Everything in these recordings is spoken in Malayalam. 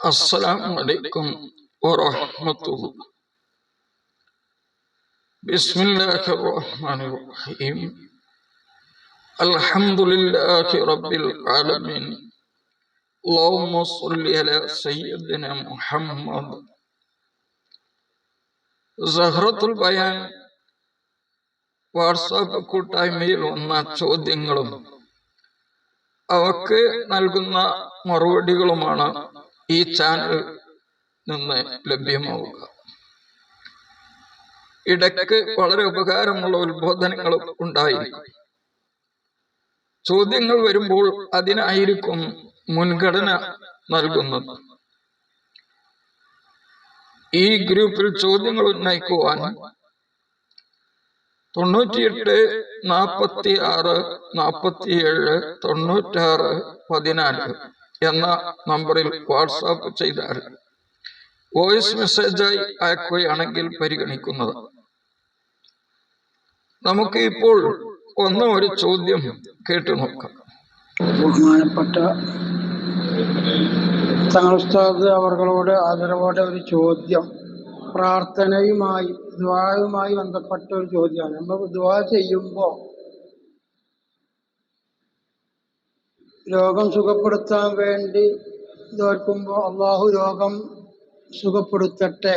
السلام عليكم ورحمة الله بسم الله الرحمن الرحيم الحمد لله رب العالمين اللهم صل على سيدنا محمد സഹ്റത്തുൽ ബയാൻ വാട്സാപ്പ് കൂട്ടായ്മയിൽ വന്ന ചോദ്യങ്ങളും അവക്ക് നൽകുന്ന മറുപടികളുമാണ് ഈ ചാനൽ നിന്ന് ലഭ്യമാവുക. ഇടയ്ക്ക് വളരെ ഉപകാരമുള്ള ഉത്ബോധനങ്ങളും ഉണ്ടായി ചോദ്യങ്ങൾ വരുമ്പോൾ അതിനായിരിക്കും മുൻഗണന നൽകുന്നത്. ഈ ഗ്രൂപ്പിൽ ചോദ്യങ്ങൾ ഉന്നയിക്കുവാൻ തൊണ്ണൂറ്റിയെട്ട് നാപ്പത്തി ആറ് നാൽപ്പത്തിയേഴ് തൊണ്ണൂറ്റാറ് പതിനാല് എന്ന നമ്പറിൽ വാട്സാപ്പ് ചെയ്താൽ വോയിസ് മെസ്സേജായി അയക്കുകയാണെങ്കിൽ പരിഗണിക്കുന്നത്. നമുക്ക് ഇപ്പോൾ ഒന്ന് ഒരു ചോദ്യം കേട്ടു നോക്കാം. ബഹുമാനപ്പെട്ട തങ്ങൾ ഉസ്താദ് അവർകളോട് ആദരവോടെ ഒരു ചോദ്യം പ്രാർത്ഥനയുമായി ദ്വായുമായി ബന്ധപ്പെട്ട ഒരു ചോദ്യമാണ്. നമ്മൾ ദ്വാ ചെയ്യുമ്പോൾ രോഗം സുഖപ്പെടുത്താൻ വേണ്ടി തോൽക്കുമ്പോൾ അള്ളാഹു രോഗം സുഖപ്പെടുത്തട്ടെ.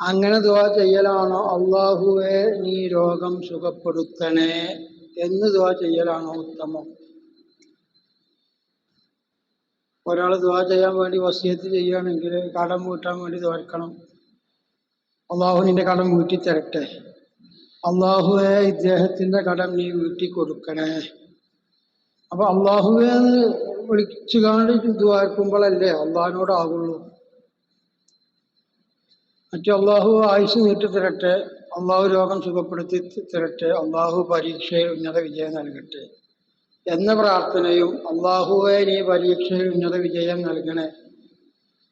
അങ്ങനെ ദുവാ ചെയ്യലാണോ? അള്ളാഹുവെ നീ രോഗം സുഖപ്പെടുത്തണേ എന്ന് ദുവാ ചെയ്യലാണോ ഉത്തമം? ഒരാൾ ദുവാ ചെയ്യാൻ വേണ്ടി വസിയത്ത് ചെയ്യുകയാണെങ്കിൽ കടം വീട്ടാൻ വേണ്ടി തോൽക്കണം അള്ളാഹു നിന്റെ കടം വീട്ടിത്തരട്ടെ. അള്ളാഹുവെ ഇദ്ദേഹത്തിന്റെ കടം നീ വീട്ടി കൊടുക്കണേ അപ്പൊ അള്ളാഹുവെ വിളിച്ചു കാണി ദ്വാർക്കുമ്പോഴല്ലേ അള്ളാഹിനോടാകുള്ളൂ മറ്റു അള്ളാഹു ആയുസ് നീട്ടി തരട്ടെ അള്ളാഹു രോഗം സുഖപ്പെടുത്തി തരട്ടെ അള്ളാഹു പരീക്ഷയിൽ ഉന്നത വിജയം നൽകട്ടെ എന്ന പ്രാർത്ഥനയും അള്ളാഹുവെ നീ പരീക്ഷയിൽ ഉന്നത വിജയം നൽകണേ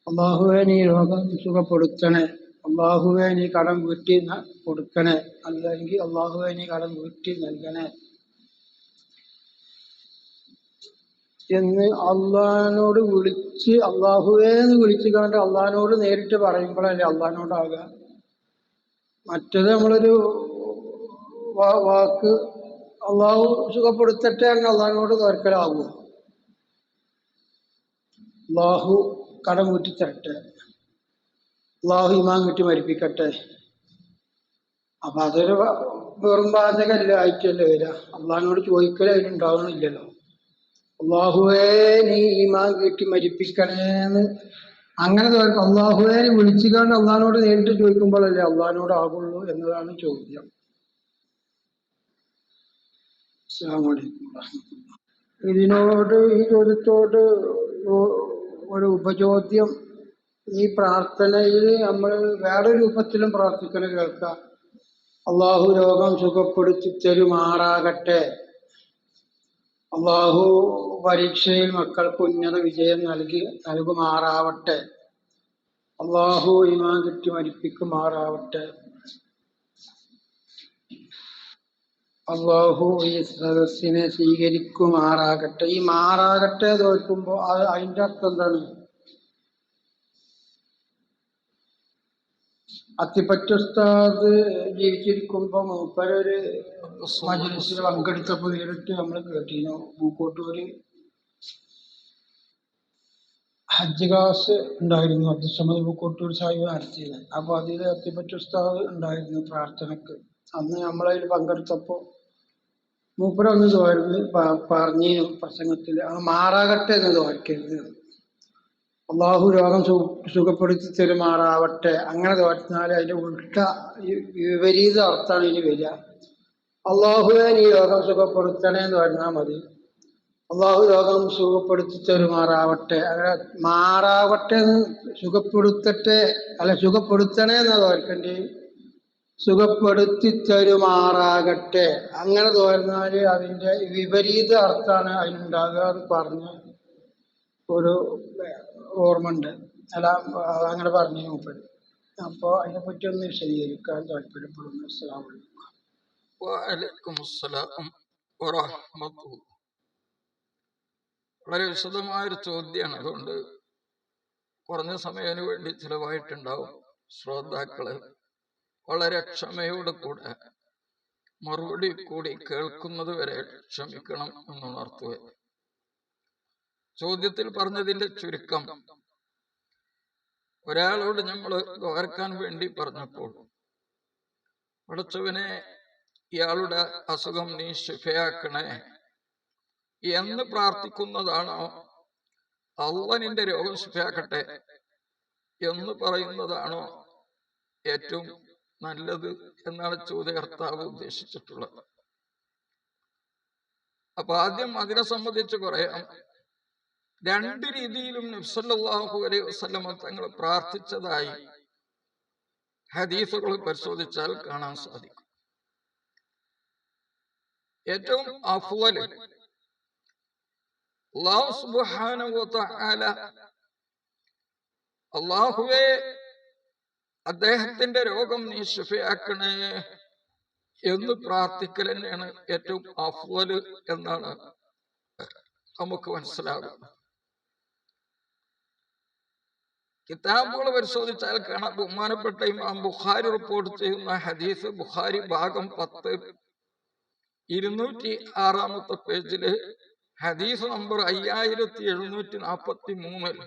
അള്ളാഹുവെ നീ രോഗം സുഖപ്പെടുത്തണേ അള്ളാഹുവെ നീ കടം വീട്ടി കൊടുക്കണേ അല്ലെങ്കിൽ അള്ളാഹുവെ നീ കടം വീട്ടി നൽകണേ. എന്ന് അള്ളഹാനോട് വിളിച്ച് അള്ളാഹുവേ എന്ന് വിളിച്ചു കണ്ട് അള്ളഹാനോട് നേരിട്ട് പറയുമ്പോഴല്ലേ അള്ളഹാനോടാകുക? മറ്റത് നമ്മളൊരു വാക്ക് അള്ളാഹു സുഖപ്പെടുത്തട്ടെ അങ്ങനെ അള്ളഹാനോട് തോർക്കലാകുമോ അള്ളാഹു കടം വീട്ടിത്തരട്ടെ അള്ളാഹു ഇമാൻ കിട്ടി മരിപ്പിക്കട്ടെ. അപ്പൊ അതൊരു വെറും പാചകമല്ല ആയിട്ടല്ലേ വരിക? അള്ളഹാനോട് ചോദിക്കലേ അതിനുണ്ടാവണില്ലല്ലോ അള്ളാഹുവേ നീ ഈമാൻ കിട്ടി മരിപ്പിക്കണേന്ന്. അങ്ങനെ അള്ളാഹുവേ വിളിച്ചുകൊണ്ട് അള്ളഹാനോട് നേരിട്ട് ചോദിക്കുമ്പോഴല്ലേ അള്ളഹാനോട് ആകുള്ളൂ എന്നതാണ് ചോദ്യം. ഇതിനോട് ഈ ചോദ്യത്തോട് ഒരു ഉപചോദ്യം ഈ പ്രാർത്ഥനയിൽ നമ്മൾ വേറെ രൂപത്തിലും പ്രാർത്ഥിക്കണം കേൾക്കാം. അള്ളാഹു രോഗം സുഖപ്പെടുത്തി തരുമാറാകട്ടെ. അള്ളാഹു പരീക്ഷയിൽ മക്കൾക്ക് ഉന്നത വിജയം നൽകി നൽകുമാറാവട്ടെ. അള്ളാഹു ഇമാൻ കിട്ടി മരിപ്പിക്കുമാറാവട്ടെ. അള്ളാഹു ഈ സദസ്സിനെ സ്വീകരിക്കുമാറാകട്ടെ. ഈ മാറാകട്ടെ തോൽക്കുമ്പോൾ അത് അതിന്റെ അർത്ഥം എന്താണ്? അത്തിപ്പറ്റുസ്താദ് ജീവിച്ചിരിക്കുമ്പോ മൂപ്പരൊരു മജലിസിൽ പങ്കെടുത്തപ്പോ നേരിട്ട് നമ്മൾ കേട്ടിരുന്നു പൂക്കോട്ടൂര് ഹജ്ജ് ക്ലാസ് ഉണ്ടായിരുന്നു. അബ്ദുസമദ് പൂക്കോട്ടൂർ സാഹിബ് നടത്തിയത്. അപ്പൊ അതിൽ അത്തിപ്പറ്റുസ്താദ് ഉണ്ടായിരുന്നു പ്രാർത്ഥനക്ക്. അന്ന് നമ്മളതിൽ പങ്കെടുത്തപ്പോ മൂപ്പരൊന്ന് തോരുന്നു പറഞ്ഞു പ്രസംഗത്തിൽ ആ മാറാകട്ടെ എന്ന് തോർക്കരുത് അള്ളാഹു രോഗം സുഖപ്പെടുത്തി തെരുമാറാവട്ടെ അങ്ങനെ തോറ്റിനാൽ അതിന്റെ ഉൾട്ട വിപരീത അർത്ഥമാണ് ഇനി വരിക. അള്ളാഹുവെ നീ രോഗം സുഖപ്പെടുത്തണേ എന്ന് പറഞ്ഞാൽ മതി. അള്ളാഹു രോഗം സുഖപ്പെടുത്തി തരുമാറാവട്ടെ അങ്ങനെ മാറാവട്ടെ സുഖപ്പെടുത്തട്ടെ അല്ല സുഖപ്പെടുത്തണേ എന്നാ തോൽക്കണ്ടേ? സുഖപ്പെടുത്തി തരുമാറാകട്ടെ അങ്ങനെ തോന്നാൽ അതിന്റെ വിപരീത അർത്ഥമാണ് അതിനുണ്ടാകുക എന്ന് പറഞ്ഞ് ഒരു ഓർമ്മ ഉണ്ട് അല്ല അങ്ങനെ പറഞ്ഞു മൂപ്പര്. അപ്പോ അതിനെ പറ്റി ഒന്ന് വിശദീകരിക്കാൻ താല്പര്യപ്പെടുന്നു. അസ്സലാമു വഅലൈക്കും അസ്സലാം വളരെ വിശദമായൊരു ചോദ്യമാണ് അതുകൊണ്ട് കുറഞ്ഞ സമയത്തിന് വേണ്ടി ചിലവായിട്ടുണ്ടാവും ശ്രോതാക്കൾ. വളരെ ക്ഷമയോട് കൂടെ മറുപടി കൂടി കേൾക്കുന്നത് വരെ ക്ഷമിക്കണം എന്നുണർത്തുക. ചോദ്യത്തിൽ പറഞ്ഞതിന്റെ ചുരുക്കം ഒരാളോട് നമ്മൾ ഓർക്കാൻ വേണ്ടി പറഞ്ഞപ്പോൾ പഠിച്ചവനെ ഇയാളുടെ അസുഖം നീ ശിഫയാക്കണേ എന്ന് പ്രാർത്ഥിക്കുന്നതാണോ അള്ള നിന്റെ രോഗം ശിഫയാക്കട്ടെ എന്ന് പറയുന്നതാണോ ഏറ്റവും നല്ലത് എന്നാണ് ചോദ്യകർത്താവ് ഉദ്ദേശിച്ചിട്ടുള്ളത്. അപ്പൊ ആദ്യം അതിനെ സംബന്ധിച്ച് പറയാം. രണ്ട് രീതിയിലും നബ്സല്ലാഹു അലൈഹി വസ്ലമ തങ്ങൾ പ്രാർത്ഥിച്ചതായി ഹദീസുകൾ പരിശോധിച്ചാൽ കാണാൻ സാധിക്കും. ഏറ്റവും അഫ്വൽ അള്ളാഹു തആല അള്ളാഹുവേ അദ്ദേഹത്തിന്റെ രോഗം നീ ശിഫയാക്കണേ എന്ന് പ്രാർത്ഥിക്കൽ തന്നെയാണ് ഏറ്റവും അഫ്വൽ എന്നാണ് നമുക്ക് മനസ്സിലാകുന്നത്. കിതാബുകൾ പരിശോധിച്ചാൽ കാണാം. ബഹുമാനപ്പെട്ട ഇമാം ബുഖാരി റിപ്പോർട്ട് ചെയ്യുന്ന ഹദീസ് ബുഖാരി ഭാഗം പത്ത് ഇരുന്നൂറ്റി ആറാമത്തെ പേജിൽ ഹദീസ് നമ്പർ അയ്യായിരത്തി എഴുന്നൂറ്റി നാപ്പത്തി മൂന്നിൽ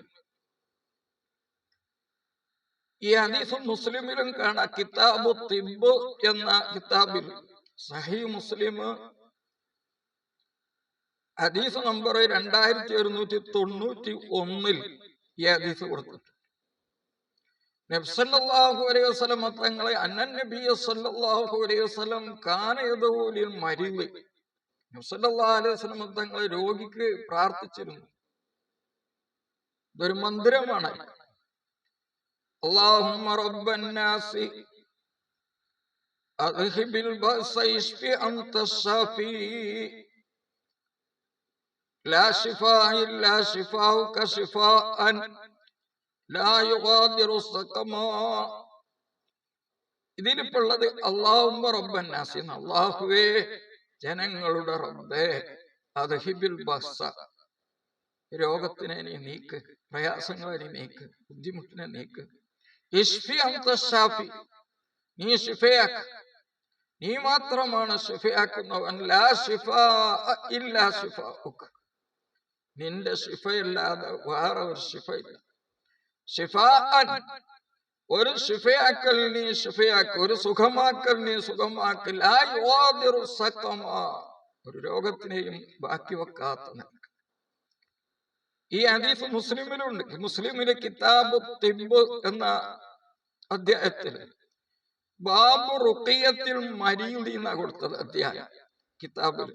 ഈ ഹദീസ് മുസ്ലിമിലും കാണാം. കിതാബ് തിബ് എന്ന കിതാബിൽ സഹി മുസ്ലിം ഹദീസ് നമ്പർ രണ്ടായിരത്തി ഒരുന്നൂറ്റി തൊണ്ണൂറ്റി ഒന്നിൽ ഈ ഹദീസ് കൊടുത്തിട്ടുണ്ട്. നബ്സല്ലാഹു അലൈഹി വസല്ലം തങ്ങളെ അന്നൻ നബിയ സല്ലല്ലാഹു അലൈഹി വസല്ലം കാനയതൂലിൽ മരിവ് നബ്സല്ലാഹു അലൈഹി വസല്ലം തങ്ങളെ രോഗിക്ക് പ്രാർത്ഥിച്ചിരുന്നു ഇതൊരു മന്ദിരമാണ് اللهم رب الناس أذهب البأس اشف أنت الشافي لا شفاء إلا شفاؤك شفاء ഇതിനിപ്പുള്ളത് അള്ളാഹുമ്പ റബ്ബൻ അള്ളാഹുവേ ജനങ്ങളുടെ റബ്ബേ അത് ഹിബിൽ ബസ. രോഗത്തിനെ നീക്ക് പ്രയാസങ്ങളെ നീക്ക് ബുദ്ധിമുട്ടിനെ നീക്ക്. നീ മാത്രമാണ് ശിഫയാക്കുന്നവൻ. ലാ ഷിഫ നിന്റെ ഷിഫയല്ലാതെ വേറെ ഒരു ശിഫയില്ല. ഒരു ഷിഫയാക്കൽ നീ ഷിഫയാക്ക് ഒരു സുഖമാക്കൽ. നീ സുഖമാക്കൽ ഒരു രോഗത്തിനെയും ബാക്കി വെക്കാത്ത ഈ ഹദീസ് മുസ്ലിമിലുണ്ട്. മുസ്ലിമിലെ കിതാബ് തിബ് എന്ന അധ്യായത്തിൽ ബാബു റുക്കിയത്തിൽ മരീതി എന്നാ കൊടുത്തത് അധ്യായം കിതാബിൽ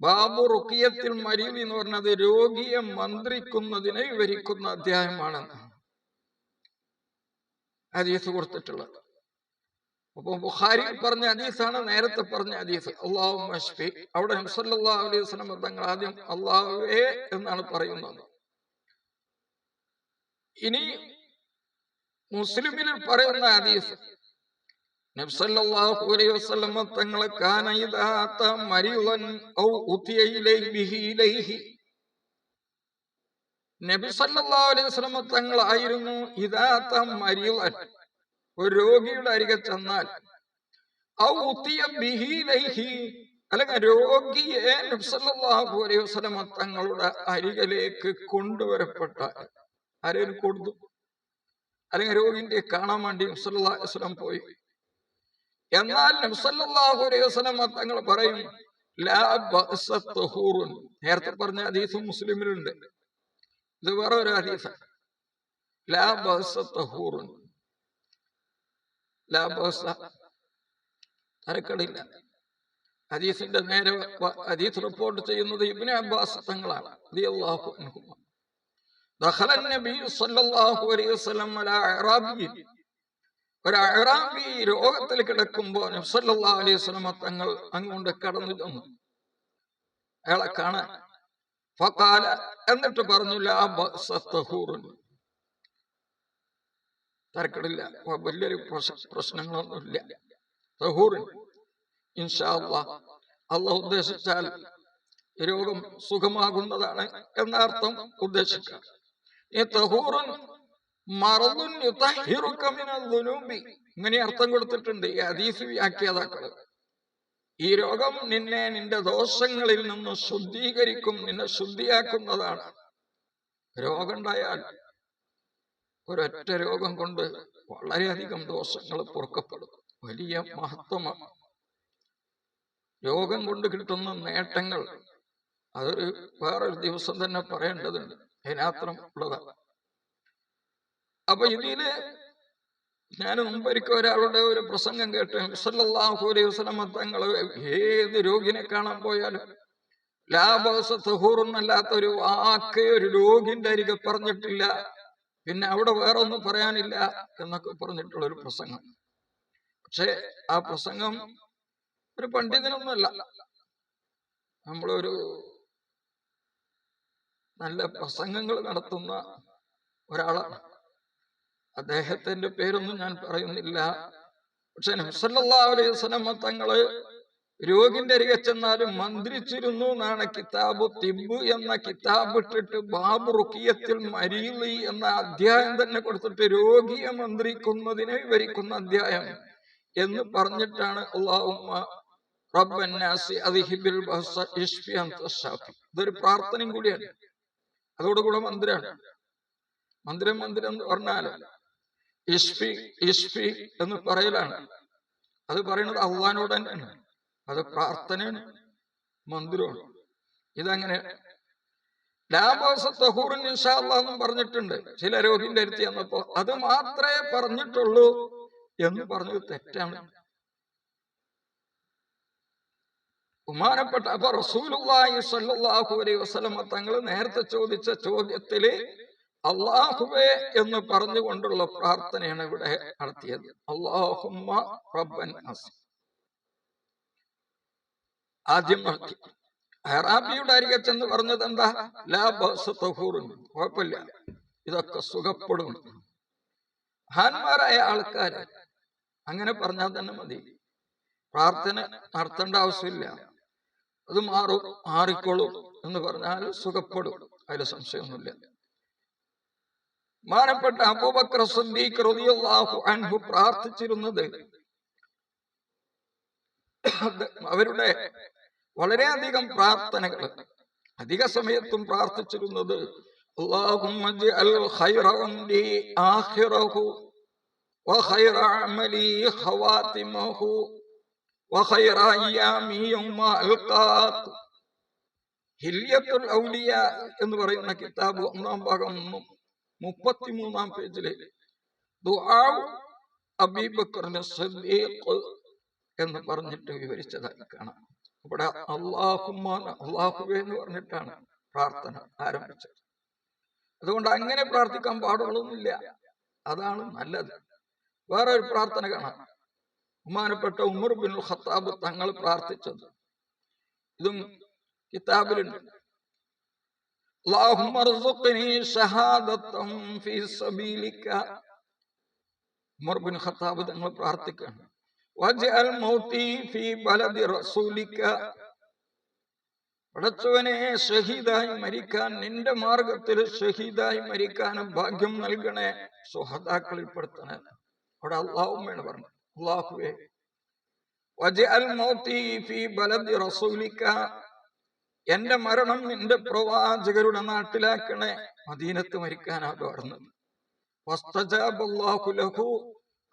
ബാബു റുക്കിയത്തിൽ മരീതി എന്ന് പറഞ്ഞത് രോഗിയെ മന്ത്രിക്കുന്നതിനെ വിവരിക്കുന്ന അധ്യായമാണെന്ന്. ഹദീസ് കൊടുത്തിട്ടുള്ളത്. അപ്പൊ ബുഖാരി പറഞ്ഞ ഹദീസാണ് നേരത്തെ പറഞ്ഞ ഹദീസ്. അള്ളാഹു മഷ്ഫി അവിടെ അലൈഹി വസല്ലം തങ്ങൾ ആദ്യം അള്ളാഹുവേ എന്നാണ് പറയുന്നത്. ഇനി മുസ്ലിമിൽ പറയുന്ന ഹദീസ്. നബ്സല്ലാഹു അലൈഹി തങ്ങളെ ഔ നബി സല്ലല്ലാഹു അലൈഹി തങ്ങളായിരുന്നു ഇതാത്ത മരിളൻ ഒരു രോഗിയുടെ അരികെ ചെന്നാൽ അല്ലെങ്കിൽ രോഗിയെ നബി സല്ലല്ലാഹു അലൈഹി തങ്ങളുടെ അരികിലേക്ക് കൊണ്ടുവരപ്പെട്ട ആരെങ്കിലും കൊടുത്തു? അല്ലെങ്കിൽ രോഗിന്റെ കാണാൻ വേണ്ടി നബി സല്ലല്ലാഹു പോയി? എന്നാൽ നബി സല്ലല്ലാഹു അലൈഹി തങ്ങൾ പറയും നേരത്തെ പറഞ്ഞ ഹദീസ് മുസ്ലിമിലുണ്ട്. ഇത് വേറെ ഒരു ഹദീസാണ്. ലാ ബഅസ തഹൂറുൻ തരക്കടില്ല. ഹദീസിന്റെ നേരെ ഹദീസ് റിപ്പോർട്ട് ചെയ്യുന്നത് ഇബ്നു അബ്ബാസ് തങ്ങളാണ് دخل النبي صلى الله عليه وسلم على രോഗത്തിൽ കിടക്കുമ്പോൾ സല്ലല്ലാഹു അലൈഹി തങ്ങൾ അങ്ങോട്ട് കടന്നു ചെന്നു അയാളെ കാണാൻ. എന്നിട്ട് പറഞ്ഞു ലാ ബഅസ തഹൂറുൻ. തരക്കടില്ല വലിയൊരു പ്രശ്നങ്ങളൊന്നുമില്ല. സഹൂറിൻ ഇൻഷാ അള്ളാഹ് ഉദ്ദേശിച്ചാൽ രോഗം സുഖമാകുന്നതാണ് എന്ന അർത്ഥം ഉദ്ദേശിക്കുക. ഈ ഇങ്ങനെ അർത്ഥം കൊടുത്തിട്ടുണ്ട് ഈ അതീസ് വ്യാഖ്യാതാക്കൾ. ഈ രോഗം നിന്നെ നിന്റെ ദോഷങ്ങളിൽ നിന്ന് ശുദ്ധീകരിക്കും നിന്നെ ശുദ്ധിയാക്കുന്നതാണ്. രോഗമുണ്ടായാൽ ഒരൊറ്റ രോഗം കൊണ്ട് വളരെയധികം ദോഷങ്ങൾ പൊറുക്കപ്പെടും. വലിയ മഹത്വമാണ് രോഗം കൊണ്ട് കിട്ടുന്ന നേട്ടങ്ങൾ അതൊരു വേറൊരു ദിവസം തന്നെ പറയേണ്ടതുണ്ട്. അതിനാത്രം ഉള്ളതാണ് അപ്പൊ ഇതിൽ ഞാൻ മുമ്പൊരിക്കൽ ഒരാളുടെ ഒരു പ്രസംഗം കേട്ട് സല്ലല്ലാഹു അലൈഹി തങ്ങൾ ഏത് രോഗിനെ കാണാൻ പോയാലും ലാഭസത്തഹൂറൊന്നല്ലാത്ത ഒരു വാക്ക് ഒരു രോഗിന്റെ അരികെ പറഞ്ഞിട്ടില്ല. പിന്നെ അവിടെ വേറെ ഒന്നും പറയാനില്ല എന്നൊക്കെ പറഞ്ഞിട്ടുള്ള ഒരു പ്രസംഗം. പക്ഷെ ആ പ്രസംഗം ഒരു പണ്ഡിതനൊന്നുമല്ല. നമ്മളൊരു നല്ല പ്രസംഗങ്ങൾ നടത്തുന്ന ഒരാളാണ്. അദ്ദേഹത്തിന്റെ പേരൊന്നും ഞാൻ പറയുന്നില്ല. പക്ഷെ നബ്സല്ലാ അലൈഹി വസല്ലമ തങ്ങൾ രോഗിന്റെ അരികെ ചെന്നാലും മന്ത്രിച്ചിരുന്നു എന്നാണ് കിതാബ് തിബ് എന്ന കിതാബ് ഇട്ടിട്ട് ബാബു റുക്കിയത്തിൽ മരീലി എന്ന അധ്യായം തന്നെ കൊടുത്തിട്ട് രോഗിയെ മന്ത്രിക്കുന്നതിനെ വിവരിക്കുന്ന അധ്യായം എന്ന് പറഞ്ഞിട്ടാണ്. ഇതൊരു പ്രാർത്ഥനയും കൂടിയാണ്. അതോടുകൂടെ മന്ത്രമാണ് മന്ത്രം മന്ത്രം എന്ന് പറഞ്ഞാൽ ഇഷ്ഫി ഇഷ്ഫി എന്ന് പറയലാണ്. അത് പറയുന്നത് അള്ളഹാനോട് തന്നെയാണ്. അത് പ്രാർത്ഥനയാണ് മന്ദിരമാണ് ഇതങ്ങനെ ലാഭോസത്തഹൂറിൻ എന്നും പറഞ്ഞിട്ടുണ്ട്. ചില രോഗിന്റെ അടുത്ത് ചെന്നപ്പോ അത് മാത്രമേ പറഞ്ഞിട്ടുള്ളൂ എന്ന് പറഞ്ഞത് തെറ്റാണ്. ബഹുമാനപ്പെട്ട അപ്പൊ റസൂലുള്ളാഹി സ്വല്ലല്ലാഹു അലൈഹി വസല്ലം തങ്ങൾ നേരത്തെ ചോദിച്ച ചോദ്യത്തിൽ അള്ളാഹുവേ എന്ന് പറഞ്ഞുകൊണ്ടുള്ള പ്രാർത്ഥനയാണ് ഇവിടെ നടത്തിയത്. അള്ളാഹുമ്മ റബ്ബൻ നാസ്. ആദ്യം നടത്തി അറാബിയുടെ അരികെ ചെന്ന് പറഞ്ഞത് എന്താ ലാ ബഅസ തഹൂറുൻ. കുഴപ്പമില്ല. ഇതൊക്കെ സുഖപ്പെടും. മഹാന്മാരായ ആൾക്കാര് അങ്ങനെ പറഞ്ഞാൽ തന്നെ മതി. പ്രാർത്ഥന നടത്തേണ്ട ആവശ്യമില്ല. അത് മാറും മാറിക്കോളും എന്ന് പറഞ്ഞാൽ സുഖപ്പെടും. അതിൽ സംശയമൊന്നുമില്ല. മാനപ്പെട്ട അബൂബക്കർ റളിയല്ലാഹു അൻഹു പ്രാർത്ഥിച്ചിരുന്നത് അവരുടെ വളരെയധികം പ്രാർത്ഥനകൾ അധിക സമയത്തും പ്രാർത്ഥിച്ചിരുന്നത് എന്ന് പറയുന്ന കിതാബ് ഒന്നാം ഭാഗം മുപ്പത്തിമൂന്നാം പേജിലെ അബീബക്കറിന് എന്ന് പറഞ്ഞിട്ട് വിവരിച്ചതായി കാണാം. ഇവിടെ അള്ളാഹുമാൻ അള്ളാഹുവേ എന്ന് പറഞ്ഞിട്ടാണ് പ്രാർത്ഥന ആരംഭിച്ചത് അതുകൊണ്ട് അങ്ങനെ പ്രാർത്ഥിക്കാൻ പാടുള്ളൊന്നുമില്ല അതാണ് നല്ലത് വേറെ ഒരു പ്രാർത്ഥന കാണാം ബഹുമാനപ്പെട്ട ഉമർ ബിൻ ഖത്താബ് തങ്ങൾ പ്രാർത്ഥിച്ചത് ഇതും കിതാബിലുണ്ട് اللهم ارزقني شهادة في سبيلك ഉമർ ബിൻ ഖത്താബ് തങ്ങൾ പ്രാർത്ഥിക്കുകയാണ് വജ്അൽ മൗതി ഫീ ബലദി റസൂലിക പടച്ചവനെ ഷഹീദായി മരിക്കാൻ നിന്റെ മാർഗത്തിൽ ഷഹീദായി മരിക്കാനും ഭാഗ്യം നൽകണേ സുഹതാക്കളിൽ പെടുത്തണേ അവിടെ അള്ളാഹുമ്മയാണ് പറഞ്ഞു അള്ളാഹുവേ എന്റെ മരണം നിന്റെ പ്രവാചകരുടെ നാട്ടിലാക്കണേ മദീനത്ത് മരിക്കാനാ പറഞ്ഞത്.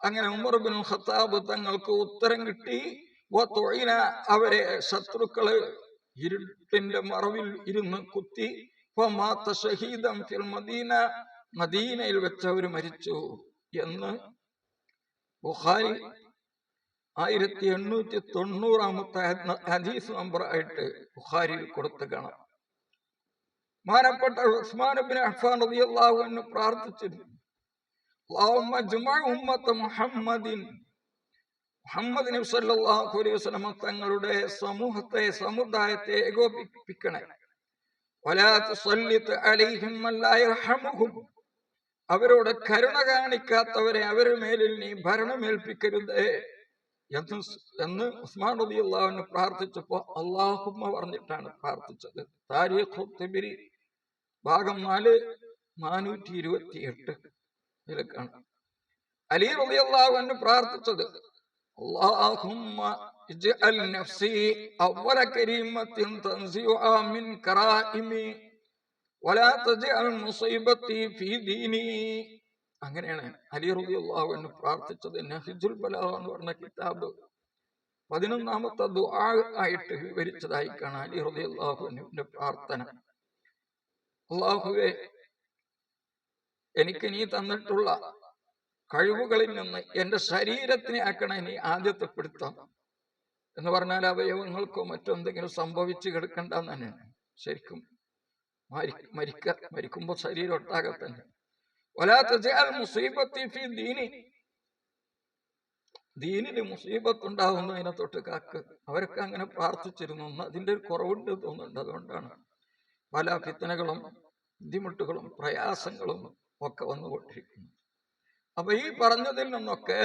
അങ്ങനെ ഉമർ ബിൻ ഖത്താബ് തങ്ങൾക്ക് ഉത്തരം കിട്ടി. അവരെ ശത്രുക്കൾ ഇരുട്ടിന്റെ മറവിൽ ഇരുന്ന് കുത്തി. മദീന മദീനയിൽ വെച്ച് അവർ മരിച്ചു എന്ന് ബുഹാരി ആയിരത്തി എണ്ണൂറ്റി തൊണ്ണൂറാമത്തെ ഹദീസ് നമ്പർ ആയിട്ട് കൊടുത്തു കാണാം. മാനപ്പെട്ട ഉസ്മാൻ ബിൻ അഫ്ഫാൻ റളിയല്ലാഹു അൻഹു പ്രാർത്ഥിച്ചിരുന്നു. اللهم اجمع ഉമ്മത്ത മുഹമ്മദിൻ മുഹമ്മദ് നബി സല്ലല്ലാഹു അലൈഹി വസല്ലം തങ്ങളുടെ സമൂഹത്തെ സമുദായത്തെ ഏകോപിപ്പിക്കണേ വലാ തുസല്ലിത് അലൈഹിം മൻ ലാ യർഹമുഹും അവരോട് കരുണ കാണിക്കാത്തവരെ അവരുടെ മേലിൽ നീ ഭരണമേൽപ്പിക്കരുതേ എന്ന് സ് എന്ന് ഉസ്മാൻ റബി അള്ളാഹുവിന് പ്രാർത്ഥിച്ചപ്പോ അള്ളാഹുമ്മ പറഞ്ഞിട്ടാണ് പ്രാർത്ഥിച്ചത് താരീഖ് തിബിരി ഭാഗം നാല് നാനൂറ്റി ഇരുപത്തി എട്ട് നിലക്കാണ്. അലി റളിയല്ലാഹു അൻഹു പ്രാർത്ഥിച്ചത് ഇജ്അൽ നഫ്സി വലാ ഫീ ദീനി. അങ്ങനെയാണ് അലി റളിയല്ലാഹു അൻഹു പ്രാർത്ഥിച്ചത്. നഹിജുൽ എന്ന് പറഞ്ഞ കിതാബ് പതിനൊന്നാമത്തെ ദുആ ആയിട്ട് വിവരിച്ചതായി കാണാം അലി റളിയല്ലാഹു അൻഹുവിന്റെ പ്രാർത്ഥന. അള്ളാഹുവെ എനിക്ക് നീ തന്നിട്ടുള്ള കഴിവുകളിൽ നിന്ന് എന്റെ ശരീരത്തിനെ ആക്കണേ നീ ആദ്യത്തെ പിടുത്തം. എന്ന് പറഞ്ഞാൽ അവയവങ്ങൾക്കോ മറ്റെന്തെങ്കിലും സംഭവിച്ചു കിടക്കണ്ടെന്ന് തന്നെയാണ് ശരിക്കും മരി മരിക്ക മരിക്കുമ്പോൾ ശരീരം ഒട്ടാകെ തന്നെ. വലാത്ത മുസീബത്തി ഉണ്ടാവുന്നതിനെ തൊട്ട് കാക്ക്. അവരൊക്കെ അങ്ങനെ പ്രാർത്ഥിച്ചിരുന്നു. അതിന്റെ ഒരു കുറവുണ്ട് തോന്നുന്നുണ്ട്. അതുകൊണ്ടാണ് പല ഫിത്തനകളും ബുദ്ധിമുട്ടുകളും പ്രയാസങ്ങളും ഒക്കെ വന്നുകൊണ്ടിരിക്കുന്നു അപ്പൊ ഈ പറഞ്ഞതിൽ നിന്നൊക്കെ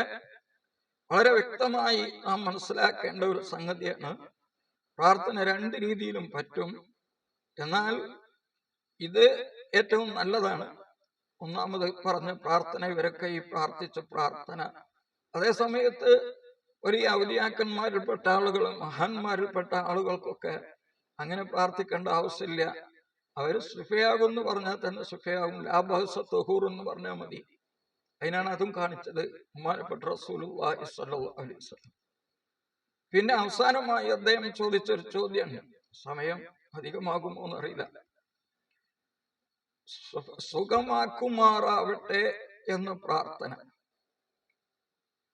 വളരെ വ്യക്തമായി നാം മനസ്സിലാക്കേണ്ട ഒരു സംഗതിയാണ് പ്രാർത്ഥന രണ്ട് രീതിയിലും പറ്റും. എന്നാൽ ഇത് ഏറ്റവും നല്ലതാണ്. ഒന്നാമത് പറഞ്ഞ പ്രാർത്ഥന ഇവരൊക്കെ ഈ പ്രാർത്ഥിച്ച പ്രാർത്ഥന. അതേ സമയത്ത് ഒരു ഔലിയാക്കന്മാരിൽപ്പെട്ട ആളുകൾ മഹാന്മാരിൽപ്പെട്ട ആളുകൾക്കൊക്കെ അങ്ങനെ പ്രാർത്ഥിക്കേണ്ട ആവശ്യമില്ല. അവർ സുഫയാകും എന്ന് പറഞ്ഞാൽ തന്നെ സുഫയാകും തൊഹൂർ എന്ന് പറഞ്ഞാൽ മതി. അതിനാണ് അതും കാണിച്ചത് ഉമ്മാനപ്പെട്ട അലൈഹി വസല്ലം. പിന്നെ അവസാനമായി അദ്ദേഹം ചോദിച്ചൊരു ചോദ്യമാണ് സമയം അധികമാകുമോ എന്നറിയില്ല സുഖമാക്കുമാറാവട്ടെ എന്ന പ്രാർത്ഥന.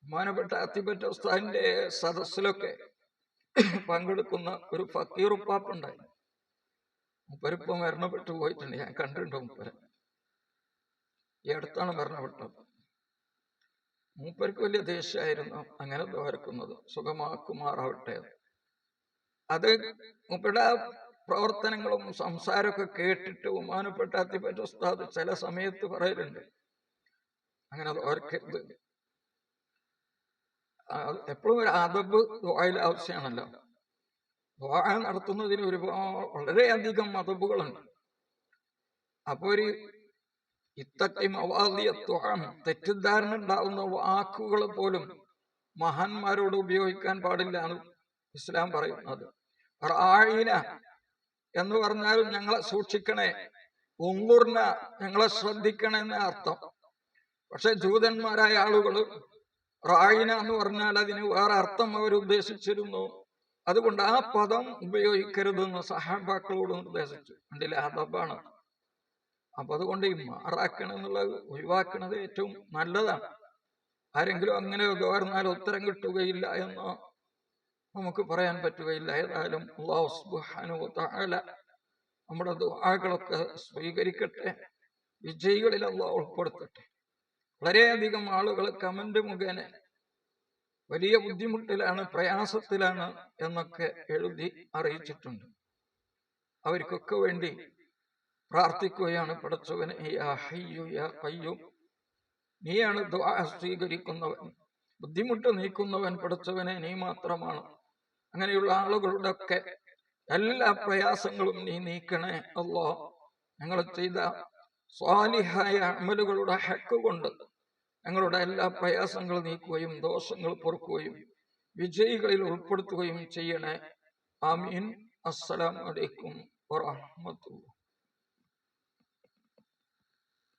ബഹുമാനപ്പെട്ട അത്തിപ്പറ്റ ഉസ്താദിന്റെ സദസ്സിലൊക്കെ പങ്കെടുക്കുന്ന ഒരു ഫക്കീർ ഉപ്പാപ്പുണ്ടായി മുപ്പരിപ്പം മരണപ്പെട്ടു പോയിട്ടുണ്ട്. ഞാൻ കണ്ടിട്ടുണ്ട് മൂപ്പരെ. ഈ അടുത്താണ് മരണപ്പെട്ടത്. മൂപ്പർക്ക് വലിയ ദേഷ്യമായിരുന്നു അങ്ങനെ ദ്വാരക്കുന്നത്. സുഖമാക്കുമാറാവട്ടെ. അത് മൂപ്പരുടെ പ്രവർത്തനങ്ങളും സംസാരമൊക്കെ കേട്ടിട്ട് ബഹുമാനപ്പെട്ട അത്തിപ്പറ്റ ചില സമയത്ത് പറയലുണ്ട്. അങ്ങനെ ദ്വാരക്കരുത്. എപ്പോഴും ഒരു അതബ് ദ്വായിൽ ആവശ്യമാണല്ലോ. ദ്വാ നടത്തുന്നതിന് ഒരുപാട് വളരെയധികം മതബുകളുണ്ട്. അപ്പൊ ഒരു ഇത്തട്ടി അവാദിയത്വമാണ് തെറ്റിദ്ധാരണ ഉണ്ടാവുന്ന വാക്കുകൾ പോലും മഹാന്മാരോട് ഉപയോഗിക്കാൻ പാടില്ല എന്ന് ഇസ്ലാം പറയുന്നത്. റായിന എന്ന് പറഞ്ഞാൽ ഞങ്ങളെ സൂക്ഷിക്കണേ ഉങ്കുർന ഞങ്ങളെ ശ്രദ്ധിക്കണേ എന്ന അർത്ഥം. പക്ഷെ ജൂതന്മാരായ ആളുകൾ റായിന എന്ന് പറഞ്ഞാൽ അതിന് വേറെ അർത്ഥം അവർ ഉദ്ദേശിച്ചിരുന്നു അതുകൊണ്ട് ആ പദം ഉപയോഗിക്കരുതെന്ന് സഹാബാക്കളോട് നിർദ്ദേശിച്ചു. കണ്ടില്ല അതബാണ് അപ്പൊ അതുകൊണ്ട് ഈ മാറാക്കണം എന്നുള്ളത് ഒഴിവാക്കണത് ഏറ്റവും നല്ലതാണ്. ആരെങ്കിലും അങ്ങനെ പറഞ്ഞാൽ ഉത്തരം കിട്ടുകയില്ല എന്ന് നമുക്ക് പറയാൻ പറ്റുകയില്ല. ഏതായാലും അള്ളാഹു സുബ്ഹാനഹു വ നമ്മുടെ ദുആകളൊക്കെ സ്വീകരിക്കട്ടെ. വിജയികളിൽ അള്ളാഹ് ഉൾപ്പെടുത്തട്ടെ. വളരെയധികം ആളുകൾ കമന്റ് മുഖേന വലിയ ബുദ്ധിമുട്ടിലാണ് പ്രയാസത്തിലാണ് എന്നൊക്കെ എഴുതി അറിയിച്ചിട്ടുണ്ട്. അവർക്കൊക്കെ വേണ്ടി പ്രാർത്ഥിക്കുകയാണ് പടച്ചവനെ യാ ഹയ്യു യാ നീയാണ് സ്വീകരിക്കുന്നവൻ. ബുദ്ധിമുട്ട് നീക്കുന്നവൻ പടച്ചവനെ നീ മാത്രമാണ്. അങ്ങനെയുള്ള ആളുകളുടെ ഒക്കെ എല്ലാ പ്രയാസങ്ങളും നീ നീക്കണേ അല്ലോ ഞങ്ങൾ ചെയ്ത സ്വാലിഹായ അമലുകളുടെ ഹക്ക് കൊണ്ട് ഞങ്ങളുടെ എല്ലാ പ്രയാസങ്ങളും നീക്കുകയും ദോഷങ്ങൾ പൊറുക്കുകയും വിജയികളിൽ ഉൾപ്പെടുത്തുകയും ചെയ്യണേ. ആമീൻ. അസ്സലാമു അലൈക്കും വറഹ്മത്തുള്ളാഹി